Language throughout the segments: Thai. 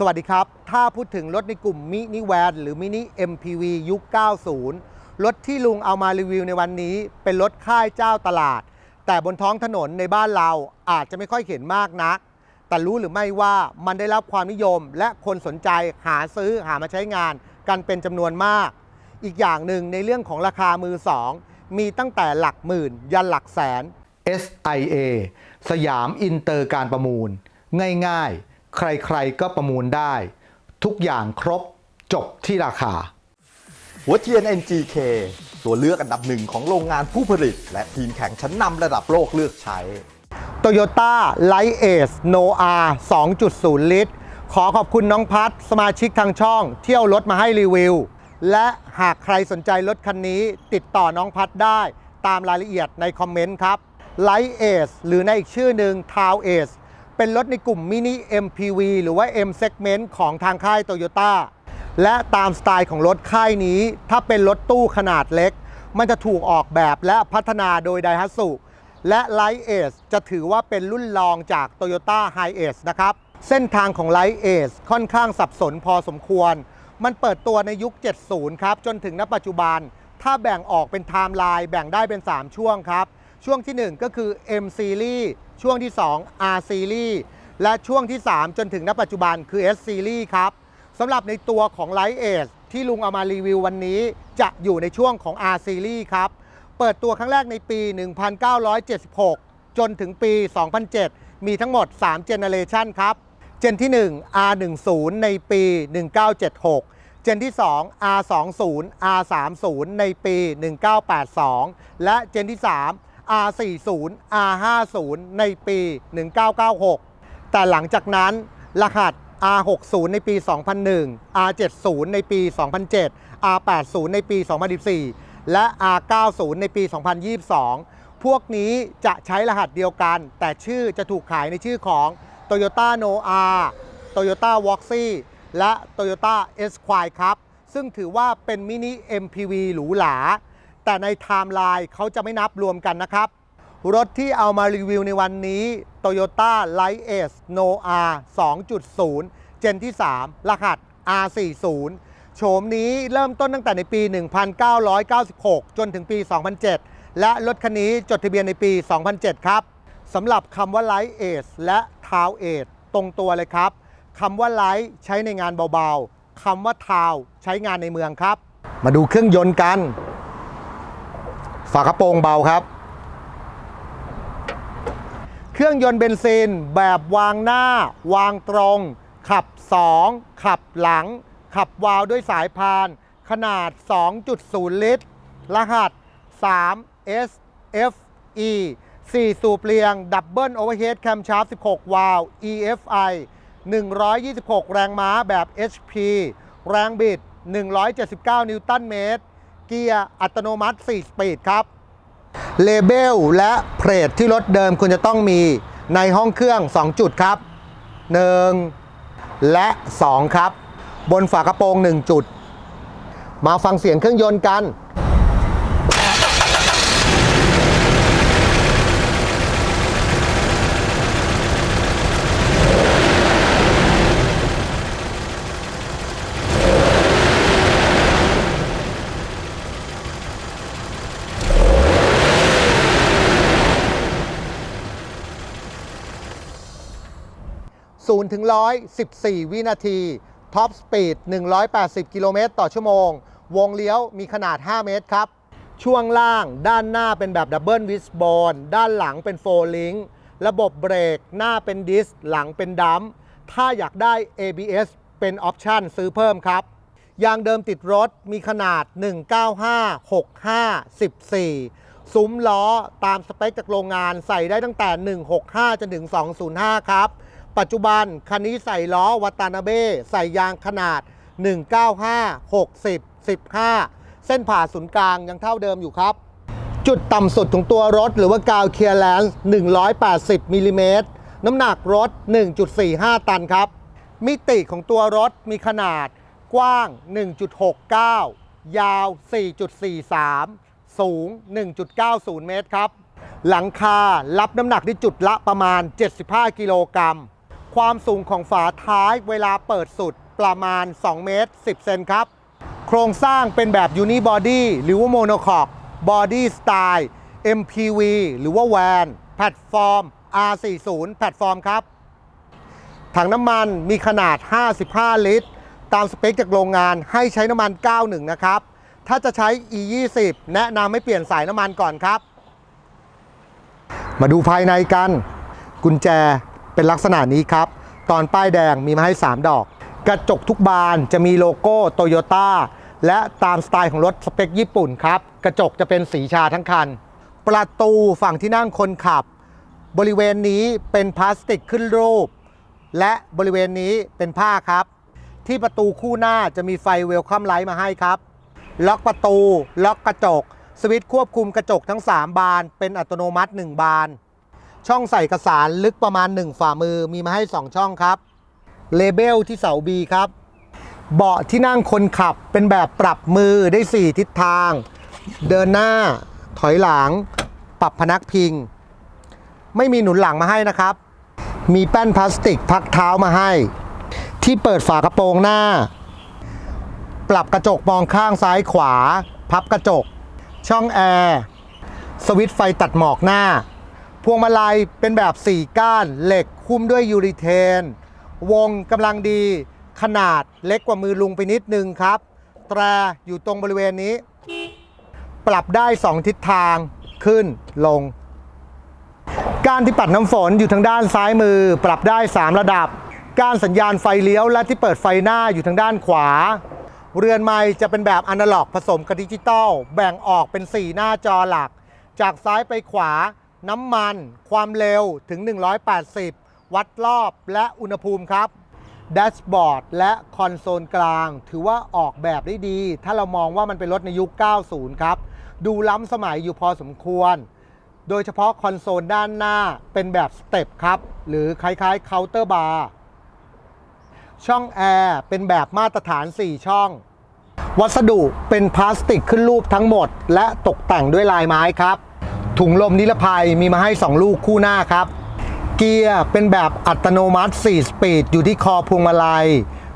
สวัสดีครับ ถ้าพูดถึงรถในกลุ่มมินิแวนหรือมินิ MPV ยุค 90 รถที่ลุงเอามารีวิวในวันนี้ เป็นรถค่ายเจ้าตลาด แต่บนท้องถนนในบ้านเราอาจจะไม่ค่อยเห็นมากนัก แต่รู้หรือไม่ว่ามันได้รับความนิยม และคนสนใจหาซื้อหามาใช้งานกันเป็นจำนวนมาก อีกอย่างหนึ่งในเรื่องของราคามือสอง มีตั้งแต่หลักหมื่น ยันหลักแสน SIA สยามอินเตอร์การประมูล ง่ายๆ ใครๆก็ประมูลได้ ทุกอย่างครบจบที่ราคา หัวเทียน NGK ตัวเลือกอันดับหนึ่งของโรงงานผู้ผลิต และทีมแข่งชั้นนำระดับโลกเลือกใช้ Toyota Light Ace Noah 2.0 ลิตร ขอขอบคุณน้องพัดสมาชิกทางช่อง เที่ยวรถมาให้รีวิว และหากใครสนใจรถคันนี้ ติดต่อน้องพัดได้ตามรายละเอียดในคอมเมนต์ครับ Light Ace หรือในอีกชื่อหนึ่ง Town Ace เป็นรถในกลุ่มมินิ MPV หรือว่า M segment ของทางค่าย Toyota และตามสไตล์ของรถค่ายนี้ ถ้าเป็นรถตู้ขนาดเล็ก มันจะถูกออกแบบและพัฒนาโดย Daihatsu และ Light Ace จะถือว่าเป็นรุ่นรองจาก Toyota High Ace นะครับ เส้นทางของ Light Ace ค่อนข้างสับสนพอสมควร มันเปิดตัวในยุค 70 ครับ จนถึงณปัจจุบัน ถ้าแบ่งออกเป็นไทม์ไลน์แบ่งได้เป็น 3 ช่วงครับ ช่วงทีหนึ่1 ก็คือ M Series ช่วงที่ 2 R Series และช่วงที่ 3 จนถึงณปัจจุบันคือ S Series ครับสำหรับในตัวของ Light Ace ที่ลุงเอามารีวิววันนี้ จะอยู่ในช่วงของ R Series ครับ เปิดตัวครั้งแรกในปี 1976 จนถึงปี 2007 มีทั้งหมด3เจเนเรชันครับ เจนที่ 1 R10 ในปี 1976 เจนที่ 2 R20 R30 ในปี 1982 และเจนที่ 3 R40 R50 ในปี 1996 แต่หลังจากนั้นรหัส R60 ในปี 2001 R70 ในปี 2007 R80 ในปี 2014 และ R90 ในปี 2022 พวกนี้จะใช้รหัสเดียวกัน แต่ชื่อจะถูกขายในชื่อของ Toyota Noah Toyota v o x y และ Toyota Esquire ครับ ซึ่งถือว่าเป็นมินิ MPV หรูหรา แต่ในไทม์ไลน์เขาจะไม่นับรวมกันนะครับ รถที่เอามารีวิวในวันนี้ Toyota Light Ace Noah 2.0 เจนที่ 3 รหัส R40 โฉมนี้เริ่มต้นตั้งแต่ในปี 1996 จนถึงปี 2007 และรถคันนี้จดทะเบียนในปี 2007 ครับสำหรับคำว่า Light Ace และ Town Ace ตรงตัวเลยครับคำว่า Light ใช้ในงานเบาๆคำว่า t o w ใช้งานในเมืองครับ มาดูเครื่องยนต์กัน ฝากระโปรงเบาครับ เครื่องยนต์เบนซินแบบวางหน้า วางตรง ขับ 2 ขับหลัง ขับวาล์วด้วยสายพาน ขนาด 2.0 ลิตร รหัส 3 SFE 4 สูบเรียง ดับเบิลโอเวอร์เฮดแคมชาร์ป16 วาล์ว EFI 126 แรงม้าแบบ HP แรงบิด 179 นิวตันเมตร เกียร์อัตโนมัติ 4 สปีดครับ เลเบลและเพลทที่รถเดิมคุณจะต้องมีในห้องเครื่อง 2 จุดครับ 1 และ 2 ครับ บนฝากระโปรง 1 จุด มาฟังเสียงเครื่องยนต์กัน 0ถึง100 14 วินาทีท็อปสปีด180 กิโลเมตรต่อชั่วโมง วงเลี้ยวมีขนาด 5 เมตรครับ ช่วงล่างด้านหน้าเป็นแบบดับเบิลวิสบอลด้านหลังเป็นโฟลิงระบบเบรก หน้าเป็นดิส หลังเป็นดัมถ้าอยากได้ ABS เป็นออปชั่นซื้อเพิ่มครับ ยางเดิมติดรถมีขนาด 195 65 14 ซุ้มล้อตามสเปคจากโรงงานใส่ได้ตั้งแต่ 165จนถึง 205 ครับ ปัจจุบันคันนี้ใส่ล้อวัตานาเบ้ใส่ยางขนาด 195 60 15 เส้นผ่าศูนย์กลางยังเท่าเดิมอยู่ครับ จุดต่ำสุดของตัวรถหรือว่ากาวเคลียร์แลนซ์180มิลลิเมตรน้ำหนักรถ 1.45 ตันครับ มิติของตัวรถมีขนาดกว้าง 1.69 ยาว 4.43 สูง 1.90 เมตรครับ หลังคารับน้ำหนักที่จุดละประมาณ 75 กิโลกรัม ความสูงของฝาท้ายเวลาเปิดสุดประมาณ 2 เมตร 10 เซนครับ โครงสร้างเป็นแบบยูนิบอดี้หรือว่าโมโนคอกบอดี้สไตล์ MPV หรือว่าแวนแพลตฟอร์ม R40 แพลตฟอร์มครับ ถังน้ำมันมีขนาด 55 ลิตร ตามสเปคจากโรงงานให้ใช้น้ำมัน 91 นะครับ ถ้าจะใช้ E20 แนะนำให้เปลี่ยนสายน้ำมันก่อนครับ มาดูภายในกัน กุญแจ เป็นลักษณะนี้ครับ ตอนป้ายแดงมีมาให้ 3 ดอก กระจกทุกบานจะมีโลโก้โตโยต้าและตามสไตล์ของรถสเปคญี่ปุ่นครับ กระจกจะเป็นสีชาทั้งคัน ประตูฝั่งที่นั่งคนขับ บริเวณนี้เป็นพลาสติกขึ้นรูป และบริเวณนี้เป็นผ้าครับ ที่ประตูคู่หน้าจะมีไฟเวลคัมไลท์มาให้ครับ ล็อกประตู ล็อกกระจก สวิตช์ควบคุมกระจกทั้ง 3 บาน เป็นอัตโนมัติ 1 บาน ช่องใส่เอกสารลึกประมาณ 1 ฝ่ามือมีมาให้ 2 ช่องครับเลเบลที่เสา B ครับ เบาะที่นั่งคนขับเป็นแบบปรับมือได้ 4 ทิศทาง เดินหน้า ถอยหลัง ปรับพนักพิง ไม่มีหนุนหลังมาให้นะครับ มีแป้นพลาสติกพักเท้ามาให้ ที่เปิดฝากระโปรงหน้า ปรับกระจกมองข้างซ้ายขวา พับกระจก ช่องแอร์สวิตช์ไฟตัดหมอกหน้า วงมาลัยเป็นแบบ 4 ก้านเหล็กคุ้มด้วยยูริเทน วงกำลังดีขนาดเล็กกว่ามือลุงไปนิดนึงครับ แตรอยู่ตรงบริเวณนี้ ปรับได้ 2 ทิศทางขึ้นลง ก้ารที่ปัดน้ำฝนอยู่ทางด้านซ้ายมือ ปรับได้ 3 ระดับ ก้ารสัญญาณไฟเลี้ยวและที่เปิดไฟหน้าอยู่ทางด้านขวา เรือนไม้จะเป็นแบบอนาล็อกผสมกับดิจิตอลแบ่งออกเป็น 4 หน้าจอหลัก จากซ้ายไปขวา น้ำมัน ความเร็วถึง 180 วัดรอบและอุณหภูมิครับแดชบอร์ดและคอนโซลกลาง ถือว่าออกแบบได้ดี ถ้าเรามองว่ามันเป็นรถในยุค 90 ครับ ดูล้ำสมัยอยู่พอสมควร โดยเฉพาะคอนโซลด้านหน้าเป็นแบบสเต็ปครับ หรือคล้ายๆเคาน์เตอร์บาร์ช่องแอร์เป็นแบบมาตรฐาน 4 ช่อง วัสดุเป็นพลาสติกขึ้นรูปทั้งหมด และตกแต่งด้วยลายไม้ครับ ถุงลมนิรภัยมีมาให้ 2 ลูกคู่หน้าครับ เกียร์เป็นแบบอัตโนมัติ 4 สปีด อยู่ที่คอพวงมาลัย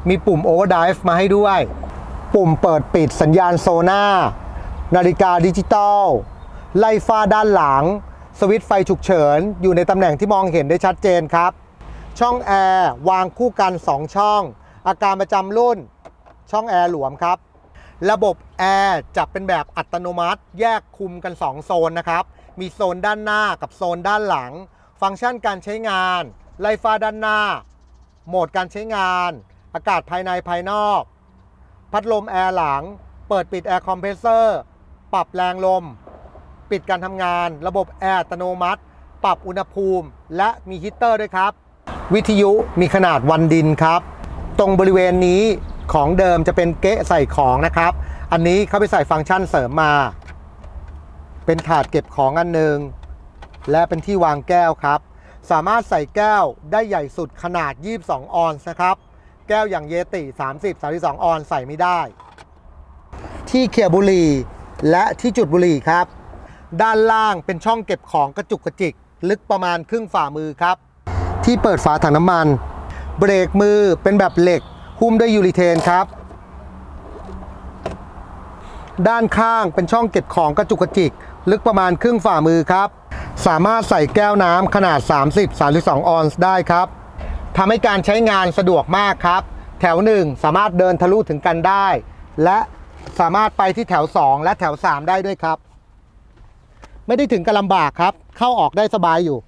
มีปุ่ม Overdrive มาให้ด้วย ปุ่มเปิดปิดสัญญาณโซน่านาฬิกาดิจิตอลไล่ฟ้าด้านหลัง สวิตช์ไฟฉุกเฉิน อยู่ในตำแหน่งที่มองเห็นได้ชัดเจนครับ ช่องแอร์วางคู่กัน 2 ช่อง อาการประจำรุ่น ช่องแอร์หลวมครับ ระบบแอร์จะเป็นแบบอัตโนมัติ แยกคุมกัน 2 โซนนะครับ มีโซนด้านหน้ากับโซนด้านหลัง ฟังก์ชันการใช้งานไลฟ้าด้านหน้า โหมดการใช้งาน อากาศภายในภายนอก พัดลมแอร์หลัง เปิดปิดแอร์คอมเพรสเซอร์ ปรับแรงลม ปิดการทำงาน ระบบแอร์อัตโนมัติ ปรับอุณหภูมิ และมีฮีตเตอร์ด้วยครับ วิทยุมีขนาดวันดินครับ ตรงบริเวณนี้ของเดิมจะเป็นเกะใส่ของนะครับ อันนี้เขาไปใส่ฟังก์ชันเสริมมา เป็นถาดเก็บของอันหนึ่งและเป็นที่วางแก้วครับ สามารถใส่แก้วได้ใหญ่สุดขนาด 22 ออนซ์นะครับ แก้วอย่างเยติ 30 32 ออนซ์ใส่ไม่ได้ ที่เขียบุรีและที่จุดบุรีครับ ด้านล่างเป็นช่องเก็บของกระจุกกระจิก ลึกประมาณครึ่งฝ่ามือครับ ที่เปิดฝาถังน้ำมัน เบรกมือเป็นแบบเหล็ก หุ้มด้วยยูริเทนครับ ด้านข้างเป็นช่องเก็บของกระจุกกระจิก ลึกประมาณครึ่งฝ่ามือครับ สามารถใส่แก้วน้ำขนาด 30-32 ออนซ์ได้ครับทำให้การใช้งานสะดวกมากครับ แถว 1 สามารถเดินทะลุถึงกันได้ และสามารถไปที่แถว 2 และแถว 3 ได้ด้วยครับ ไม่ได้ถึงกับลำบากครับ เข้าออกได้สบายอยู่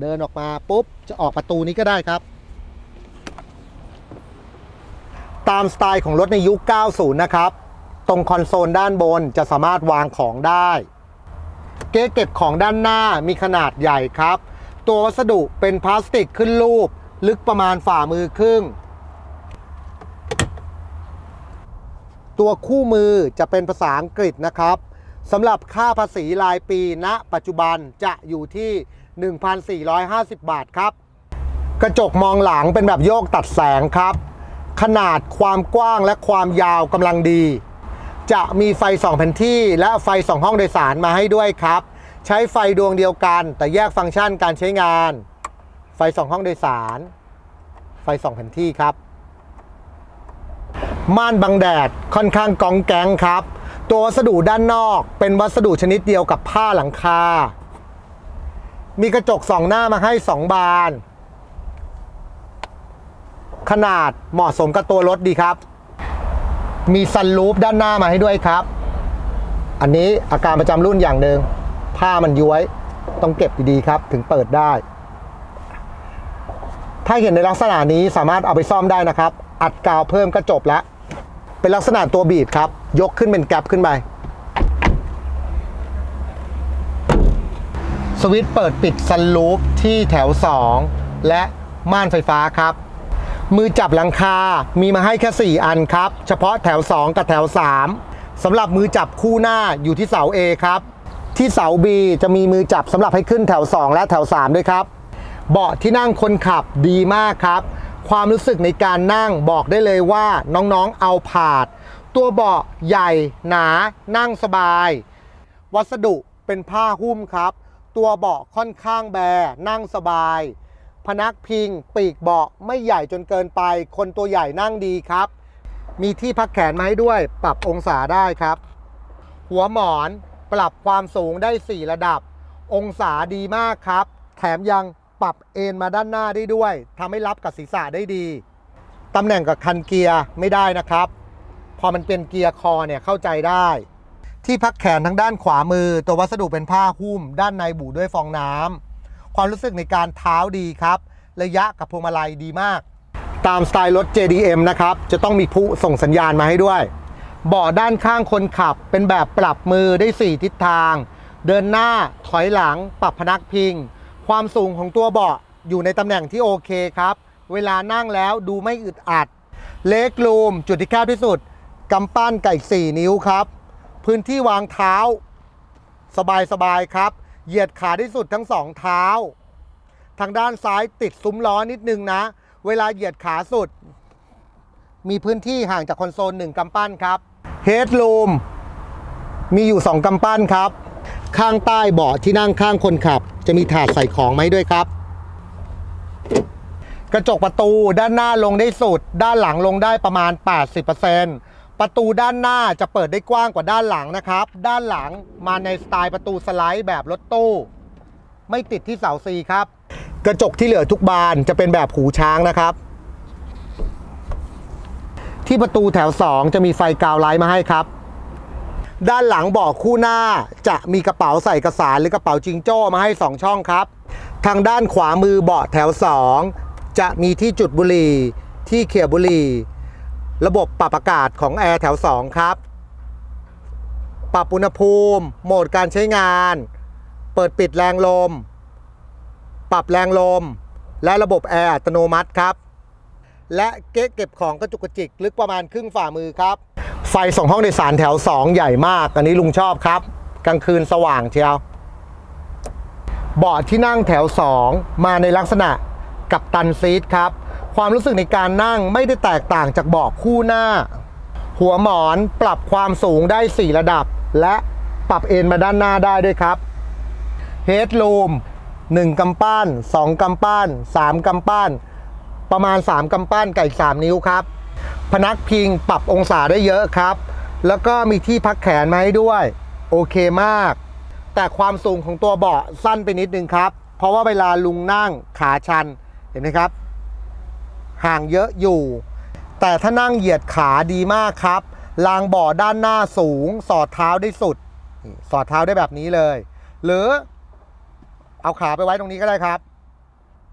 เดินออกมาปุ๊บ จะออกประตูนี้ก็ได้ครับ ตามสไตล์ของรถในยุค 90 นะครับ ตรงคอนโซลด้านบนจะสามารถวางของได้ เก๊เก็บของด้านหน้ามีขนาดใหญ่ครับ ตัววัสดุเป็นพลาสติกขึ้นรูป ลึกประมาณฝ่ามือครึ่ง ตัวคู่มือจะเป็นภาษาอังกฤษนะครับสำหรับค่าภาษีรายปีณปัจจุบันจะอยู่ที่ 1,450 บาทครับ กระจกมองหลังเป็นแบบโยกตัดแสงครับ ขนาดความกว้างและความยาวกำลังดี จะมีไฟ2แผ่นที่และไฟ2ห้องโดยสารมาให้ด้วยครับ ใช้ไฟดวงเดียวกัน แต่แยกฟังก์ชันการใช้งาน ไฟส่องห้องโดยสาร ไฟส่องแผนที่ครับ ม่านบังแดดค่อนข้างกองแกงครับ ตัววัสดุด้านนอกเป็นวัสดุชนิดเดียวกับผ้าหลังคา มีกระจกสองหน้ามาให้2บาน ขนาดเหมาะสมกับตัวรถดีครับ มีซันรูฟด้านหน้ามาให้ด้วยครับ อันนี้อาการประจำรุ่นอย่างหนึ่งผ้ามันย้วย ต้องเก็บดีๆครับ ถึงเปิดได้ ถ้าเห็นในลักษณะนี้สามารถเอาไปซ่อมได้นะครับ อัดกาวเพิ่มก็จบแล้ว เป็นลักษณะตัวบีบครับ ยกขึ้นเป็นแกลบขึ้นไปสวิตช์เปิดปิดซันรูฟที่แถว 2 และม่านไฟฟ้าครับ มือจับหลังคา มีมาให้แค่ 4 อันครับ เฉพาะแถว 2 กับแถว 3สำหรับมือจับคู่หน้าอยู่ที่เสา A ครับ ที่เสา B จะมีมือจับสำหรับให้ขึ้นแถว 2 และแถว 3 ด้วยครับ เบาะที่นั่งคนขับดีมากครับ ความรู้สึกในการนั่งบอกได้เลยว่าน้องๆเอาผาด ตัวเบาะใหญ่ หนา นั่งสบาย วัสดุเป็นผ้าหุ้มครับ ตัวเบาะค่อนข้างแบนั่งสบาย พนักพิง ปีกเบาะไม่ใหญ่จนเกินไป คนตัวใหญ่นั่งดีครับ มีที่พักแขนมาให้ด้วย ปรับองศาได้ครับ หัวหมอนปรับความสูงได้ 4 ระดับ องศาดีมากครับ แถมยังปรับเอนมาด้านหน้าได้ด้วยทำให้รับกับศีรษะได้ดีตำแหน่งกับคันเกียร์ไม่ได้นะครับ พอมันเป็นเกียร์คอเนี่ยเข้าใจได้ ที่พักแขนทางด้านขวามือ ตัววัสดุเป็นผ้าหุ้ม ด้านในบุด้วยฟองน้ำ ความรู้สึกในการเท้าดีครับ ระยะกับพวงมาลัยดีมาก ตามสไตล์รถ JDM นะครับ จะต้องมีผู้ส่งสัญญาณมาให้ด้วยเบาะด้านข้างคนขับเป็นแบบปรับมือได้ 4 ทิศทาง เดินหน้าถอยหลังปรับพนักพิง ความสูงของตัวเบาะอยู่ในตำแหน่งที่โอเคครับ เวลานั่งแล้วดูไม่อึดอัด เลกลูมจุดที่แคบที่สุดกำปั้นไก่ 4 นิ้วครับ พื้นที่วางเท้า สบายๆครับ เหยียดขาที่สุดทั้งสองเท้า ทางด้านซ้ายติดซุ้มล้อนิดนึงนะ เวลาเหยียดขาสุด มีพื้นที่ห่างจากคอนโซลหนึ่งกำปั้นครับเฮดลูมมีอยู่2กำปั้นครับ ข้างใต้เบาะที่นั่งข้างคนขับ จะมีถาดใส่ของไหมด้วยครับ กระจกประตูด้านหน้าลงได้สุด ด้านหลังลงได้ประมาณ 80% ประตูด้านหน้าจะเปิดได้กว้างกว่าด้านหลังนะครับ ด้านหลังมาในสไตล์ประตูสไลด์แบบรถตู้ ไม่ติดที่เสาซีครับ กระจกที่เหลือทุกบานจะเป็นแบบหูช้างนะครับ ที่ประตูแถว 2 จะมีไฟกาวไลท์มาให้ครับ ด้านหลังเบาะคู่หน้าจะมีกระเป๋าใส่เอกสารหรือกระเป๋าจิงโจ้มาให้ 2 ช่องครับ ทางด้านขวามือเบาะแถว 2 จะมีที่จุดบุหรี่ที่เขี่ยบุหรี่ ระบบปรับอากาศของแอร์แถว 2 ครับ ปรับอุณหภูมิ โหมดการใช้งาน เปิดปิดแรงลม ปรับแรงลม และระบบแอร์อัตโนมัติครับ และเก๊ะเก็บของกระจุกกระจิกลึกประมาณครึ่งฝ่ามือครับ ไฟสองห้องโดยสารแถว 2 ใหญ่มาก อันนี้ลุงชอบครับ กลางคืนสว่างเชียว เบาะที่นั่งแถว 2 มาในลักษณะกับตันซีทครับ ความรู้สึกในการนั่งไม่ได้แตกต่างจากเบาะคู่หน้า หัวหมอนปรับความสูงได้ 4 ระดับ และปรับเอนมาด้านหน้าได้ด้วยครับเฮดลูม1กำปั้น 2กำปั้น 3กำปั้น ประมาณ 3กำปั้นไกับอีก3นิ้วครับ พนักพิงปรับองศาได้เยอะครับ แล้วก็มีที่พักแขนมาให้ด้วย โอเคมาก แต่ความสูงของตัวเบาะสั้นไปนิดนึงครับ เพราะว่าเวลาลุงนั่งขาชันเห็นไหมครับ ห่างเยอะอยู่ แต่ถ้านั่งเหยียดขาดีมากครับรางเบาะด้านหน้าสูง สอดเท้าได้สุด สอดเท้าได้แบบนี้เลย หรือเอาขาไปไว้ตรงนี้ก็ได้ครับ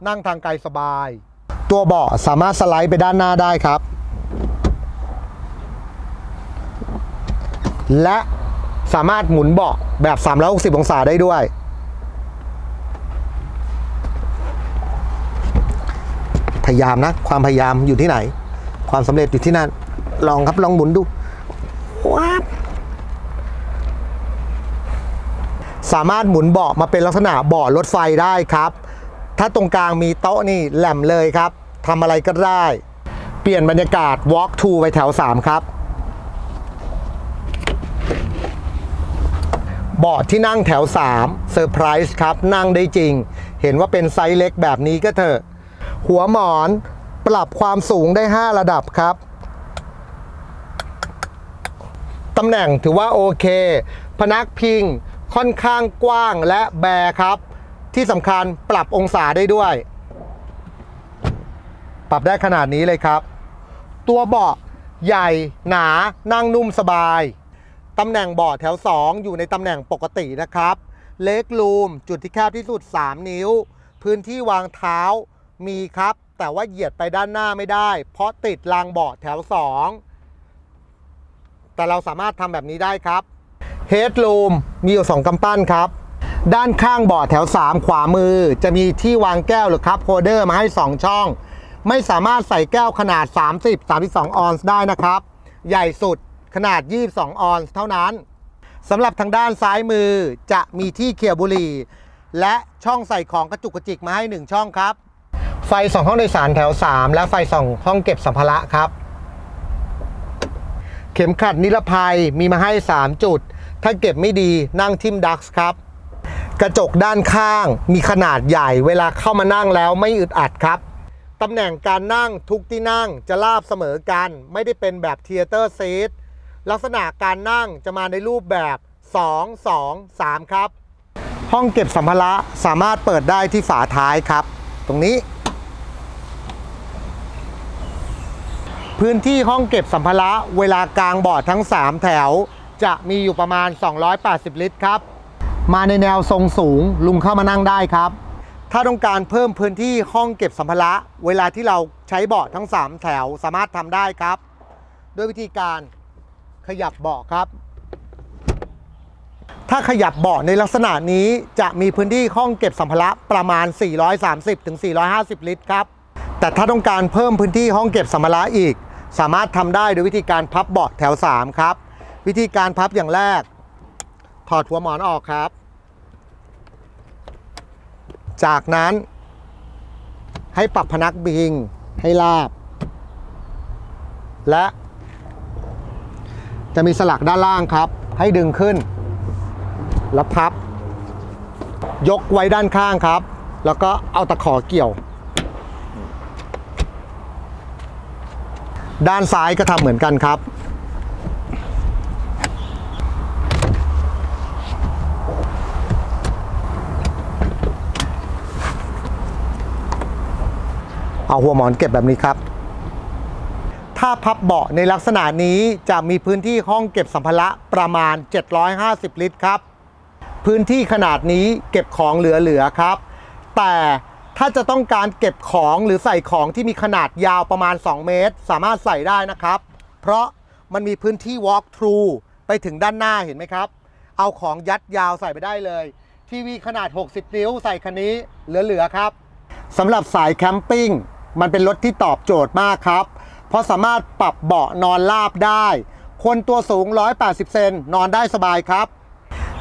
นั่งทางไกลสบาย ตัวเบาะสามารถสไลด์ไปด้านหน้าได้ครับ และสามารถหมุนเบาะแบบ 360 องศาได้ด้วย พยายามนะ ความพยายามอยู่ที่ไหน ความสำเร็จอยู่ที่นั่น ลองครับลองหมุนดูว้าสามารถหมุนเบาะมาเป็นลักษณะเบาะรถไฟได้ครับ ถ้าตรงกลางมีโต๊ะนี่แหลมเลยครับทำอะไรก็ได้ เปลี่ยนบรรยากาศ walk to ไปแถว 3 ครับ เบาะที่นั่งแถว3เซอร์ไพรส์ครับ นั่งได้จริง เห็นว่าเป็นไซส์เล็กแบบนี้ก็เถอะ หัวหมอนปรับความสูงได้ 5 ระดับครับตำแหน่งถือว่าโอเค พนักพิงค่อนข้างกว้างและแบครับ ที่สำคัญปรับองศาได้ด้วย ปรับได้ขนาดนี้เลยครับ ตัวเบาะใหญ่หนานั่งนุ่มสบายตำแหน่งเบาะแถว 2 อยู่ในตำแหน่งปกตินะครับ เล็กรูมจุดที่แคบที่สุด 3 นิ้ว พื้นที่วางเท้า มีครับ แต่ว่าเหยียดไปด้านหน้าไม่ได้ เพราะติดรางเบาะแถว 2 แต่เราสามารถทำแบบนี้ได้ครับเฮดรูมมีอยู่ 2กำปั้นครับ ด้านข้างเบาะแถว 3 ขวามือ จะมีที่วางแก้วหรือคัพโฮเดอร์มาให้ 2 ช่อง ไม่สามารถใส่แก้วขนาด 30 32 ออนซ์ได้นะครับ ใหญ่สุดขนาด 22 ออนซ์เท่านั้นสำหรับทางด้านซ้ายมือจะมีที่เขี่ยบุหรี่ และช่องใส่ของกระจุกกระจิกมาให้ 1 ช่องครับ ไฟสองห้องโดยสารแถว 3 และไฟสองห้องเก็บสัมภาระครับ เข็มขัดนิรภัยมีมาให้ 3 จุด ถ้าเก็บไม่ดีนั่งทิมดักส์ครับ กระจกด้านข้างมีขนาดใหญ่เวลาเข้ามานั่งแล้วไม่อึดอัดครับตำแหน่งการนั่งทุกที่นั่งจะราบเสมอกัน ไม่ได้เป็นแบบเทเตอร์ซีทลักษณะการนั่งจะมาในรูปแบบ 2 2 3 ครับ ห้องเก็บสัมภาระสามารถเปิดได้ที่ฝาท้ายครับ ตรงนี้ พื้นที่ห้องเก็บสัมภาระเวลากลางบอร์ดทั้ง 3 แถว จะมีอยู่ประมาณ 280 ลิตรครับ มาในแนวทรงสูงลุงเข้ามานั่งได้ครับ ถ้าต้องการเพิ่มพื้นที่ห้องเก็บสัมภาระเวลาที่เราใช้เบาะทั้ง 3 แถวสามารถทำได้ครับ ด้วยวิธีการขยับเบาะครับ ถ้าขยับเบาะในลักษณะนี้จะมีพื้นที่ห้องเก็บสัมภาระประมาณ 430ถึง450 ลิตรครับแต่ถ้าต้องการเพิ่มพื้นที่ห้องเก็บสัมภาระอีก สามารถทำได้โดยวิธีการพับเบาะแถว 3 ครับ วิธีการพับอย่างแรก ถอดหัวหมอนออกครับ จากนั้น ให้ปรับพนักบิงให้ราบ และ จะมีสลักด้านล่างครับ ให้ดึงขึ้น แล้วพับ ยกไว้ด้านข้างครับ แล้วก็เอาตะขอเกี่ยว ด้านซ้ายก็ทำเหมือนกันครับ เอาหัวหมอนเก็บแบบนี้ครับ ถ้าพับเบาะในลักษณะนี้จะมีพื้นที่ห้องเก็บสัมภาระประมาณ 750 ลิตรครับ พื้นที่ขนาดนี้เก็บของเหลือๆครับ แต่ ถ้าจะต้องการเก็บของหรือใส่ของที่มีขนาดยาวประมาณ 2 เมตร สามารถใส่ได้นะครับ เพราะมันมีพื้นที่ walk through ไปถึงด้านหน้าเห็นไหมครับ เอาของยัดยาวใส่ไปได้เลย ทีวีขนาด 60 นิ้วใส่คันนี้เหลือๆครับสำหรับสายแคมปิ้งมันเป็นรถที่ตอบโจทย์มากครับ เพราะสามารถปรับเบาะนอนราบได้ คนตัวสูง 180 เซนนอนได้สบายครับ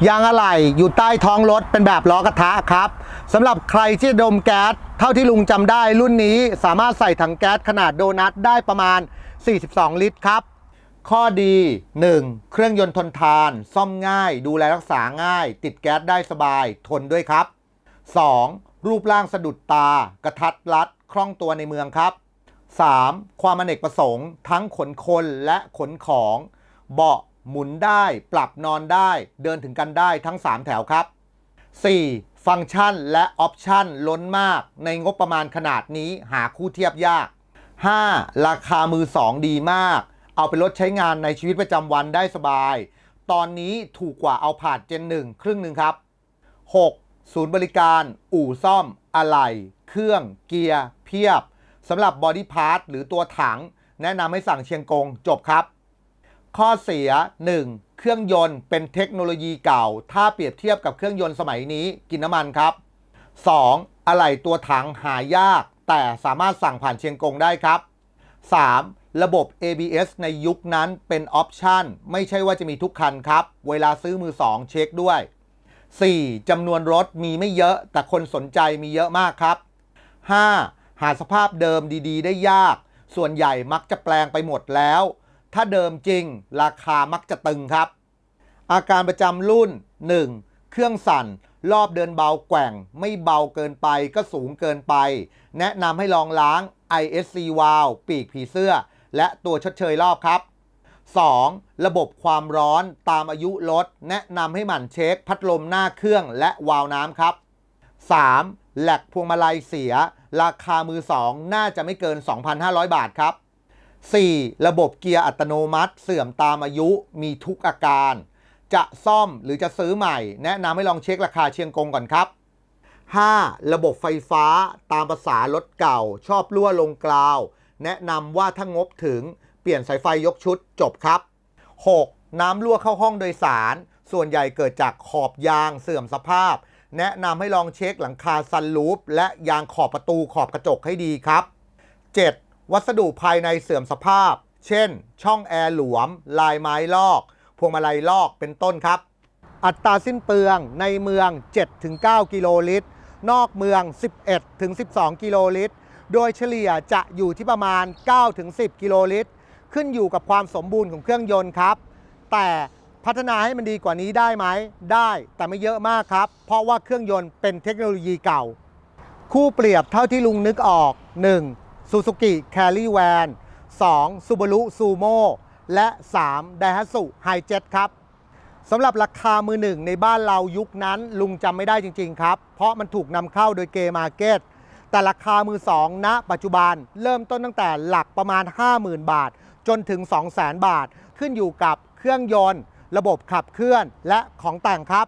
ยางอะไหล่อยู่ใต้ท้องรถเป็นแบบล้อกระทะครับสำหรับใครที่ดมแก๊สเท่าที่ลุงจำได้รุ่นนี้สามารถใส่ถังแก๊สขนาดโดนัทได้ประมาณ 42 ลิตรครับ ข้อดี 1. เครื่องยนต์ทนทาน ซ่อมง่าย ดูแลรักษาง่าย ติดแก๊สได้สบาย ทนด้วยครับ 2. รูปร่างสะดุดตา กระทัดรัด คล่องตัวในเมืองครับ 3. ความอเนกประสงค์ ทั้งขนคนและขนของ เบาะ หมุนได้ ปรับนอนได้ เดินถึงกันได้ทั้ง 3 แถวครับ 4. ฟังก์ชันและออปชันล้นมาก ในงบประมาณขนาดนี้หาคู่เทียบยาก 5. ราคามือ 2 ดีมาก เอาไปรถใช้งานในชีวิตประจำวันได้สบาย ตอนนี้ถูกกว่าเอาผาดเจน1ครึ่งหนึ่งครับ 6. ศูนย์บริการ อู่ซ่อม อะไหล่เครื่อง เกียร์ เพียบสำหรับบอดี้พาร์ทหรือตัวถัง แนะนำให้สั่งเชียงกงจบครับ ข้อเสีย 1. เครื่องยนต์เป็นเทคโนโลยีเก่า ถ้าเปรียบเทียบกับเครื่องยนต์สมัยนี้กินน้ำมันครับ 2. อะไหล่ตัวถังหายาก แต่สามารถสั่งผ่านเชียงกงได้ครับ 3. ระบบ ABS ในยุคนั้นเป็นออปชันไม่ใช่ว่าจะมีทุกคันครับ เวลาซื้อมือ2เช็คด้วย 4. จำนวนรถมีไม่เยอะ แต่คนสนใจมีเยอะมากครับ 5. หาสภาพเดิมดีๆ ได้ยาก ส่วนใหญ่มักจะแปลงไปหมดแล้ว ถ้าเดิมจริง ราคามักจะตึงครับ อาการประจำรุ่น 1. เครื่องสั่น รอบเดินเบาแกว่ง ไม่เบาเกินไปก็สูงเกินไป แนะนำให้ลองล้าง ISC valve ปีกผีเสื้อ และตัวชดเชยรอบครับ 2. ระบบความร้อนตามอายุรถ แนะนำให้หมั่นเช็ค พัดลมหน้าเครื่องและวาล์วน้ำครับ 3. แหลกพวงมาลัยเสีย ราคามือ2น่าจะไม่เกิน 2,500 บาทครับ 4. ระบบเกียร์อัตโนมัติ เสื่อมตามอายุมีทุกอาการ จะซ่อมหรือจะซื้อใหม่ แนะนำให้ลองเช็คราคาเชียงกงก่อนครับ 5. ระบบไฟฟ้าตามภาษารถเก่า ชอบรั่วลงกราว แนะนำว่าถ้างบถึงเปลี่ยนสายไฟยกชุดจบครับ 6. น้ำรั่วเข้าห้องโดยสาร ส่วนใหญ่เกิดจากขอบยางเสื่อมสภาพ แนะนำให้ลองเช็คหลังคาซันรูฟและยางขอบประตูขอบกระจกให้ดีครับ 7. วัสดุภายในเสื่อมสภาพ เช่น ช่องแอร์หลวม ลายไม้ลอก พวงมาลัยลอกเป็นต้นครับ อัตราสิ้นเปลืองในเมือง 7-9 กิโลลิตร นอกเมือง 11-12 กิโลลิตร โดยเฉลี่ยจะอยู่ที่ประมาณ 9-10 กิโลลิตร ขึ้นอยู่กับความสมบูรณ์ของเครื่องยนต์ครับ แต่พัฒนาให้มันดีกว่านี้ได้ไหม ได้แต่ไม่เยอะมากครับ เพราะว่าเครื่องยนต์เป็นเทคโนโลยีเก่า คู่เปรียบเท่าที่ลุงนึกออก 1. Suzuki Carry Van 2. Subaru Sumo และ 3. Daihatsu Hi-Jet ครับสำหรับราคามือหนึ่งในบ้านเรายุคนั้นลุงจำไม่ได้จริง ๆ ครับ เพราะมันถูกนำเข้าโดยเกมาร์เก็ตแต่ราคามือสองณปัจจุบันเริ่มต้นตั้งแต่หลักประมาณ 50,000 บาท จนถึง 200,000 บาท ขึ้นอยู่กับเครื่องยนต์ ระบบขับเคลื่อนและของแต่งครับ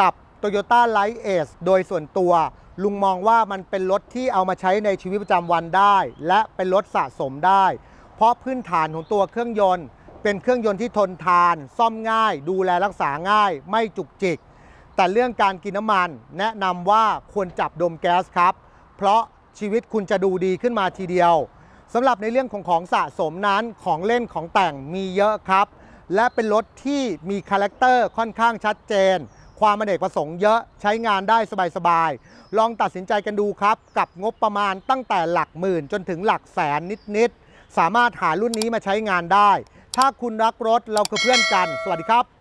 กับ Toyota Light Ace โดยส่วนตัวลุงมองว่ามันเป็นรถที่เอามาใช้ในชีวิตประจำวันได้ และเป็นรถสะสมได้ เพราะพื้นฐานของตัวเครื่องยนต์ เป็นเครื่องยนต์ที่ทนทาน ซ่อมง่าย ดูแลรักษาง่าย ไม่จุกจิก แต่เรื่องการกินน้ำมัน แนะนำว่าควรจับดมแก๊สครับ เพราะชีวิตคุณจะดูดีขึ้นมาทีเดียวสำหรับในเรื่องของของสะสมนั้นของเล่นของแต่งมีเยอะครับ และเป็นรถที่มีคาแรคเตอร์ค่อนข้างชัดเจน ความอเนกประสงค์เยอะใช้งานได้สบายๆ ลองตัดสินใจกันดูครับ กับงบประมาณตั้งแต่หลักหมื่นจนถึงหลักแสนนิดๆ สามารถหารุ่นนี้มาใช้งานได้ ถ้าคุณรักรถเราคือเพื่อนกัน สวัสดีครับ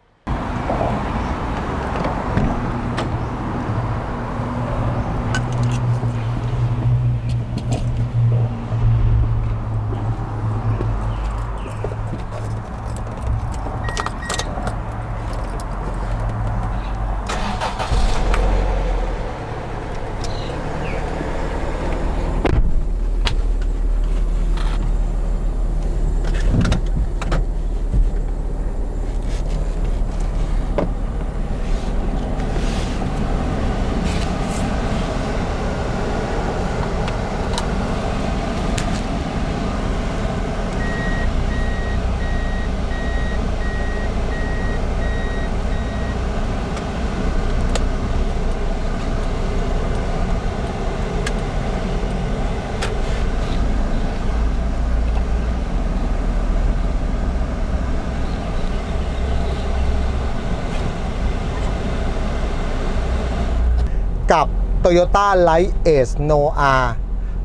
กับ Toyota Light Ace Noah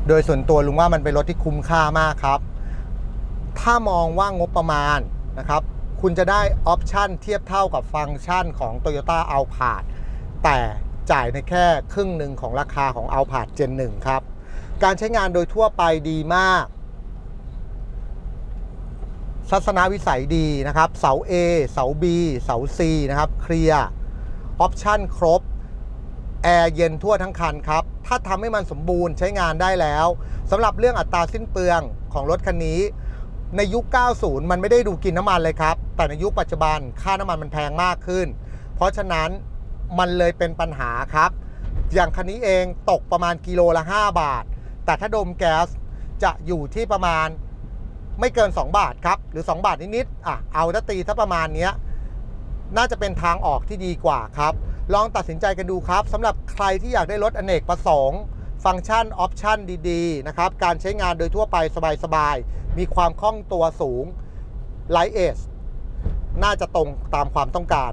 โดยส่วนตัวลุงว่ามันเป็นรถที่คุ้มค่ามากครับ ถ้ามองว่างบประมาณนะครับ คุณจะได้ออปชันเทียบเท่ากับฟังก์ชันของ Toyota Alphard แต่จ่ายในแค่ครึ่งหนึ่งของราคาของ Alphard Gen 1 ครับ การใช้งานโดยทั่วไปดีมากทัศนวิสัยดีนะครับ เสา A เสา B เสา C นะครับ เคลียร์ ออปชันครบ แอร์เย็นทั่วทั้งคันครับ ถ้าทำให้มันสมบูรณ์ใช้งานได้แล้วสำหรับเรื่องอัตราสิ้นเปลืองของรถคันนี้ ในยุค 90 มันไม่ได้ดูกินน้ำมันเลยครับ แต่ในยุคปัจจุบันค่าน้ำมันมันแพงมากขึ้น เพราะฉะนั้นมันเลยเป็นปัญหาครับ อย่างคันนี้เองตกประมาณกิโลละ 5 บาท แต่ถ้าดมแก๊สจะอยู่ที่ประมาณไม่เกิน 2 บาทครับ หรือ 2 บาทนิดๆอะเอาถ้าตีถ้าประมาณเนี้ยน่าจะเป็นทางออกที่ดีกว่าครับ ลองตัดสินใจกันดูครับสำหรับใครที่อยากได้รถอเนกประสงค์ ฟังก์ชันออปชันดีๆนะครับการใช้งานโดยทั่วไปสบายๆ มีความคล่องตัวสูงไลท์เอสน่าจะตรงตามความต้องการ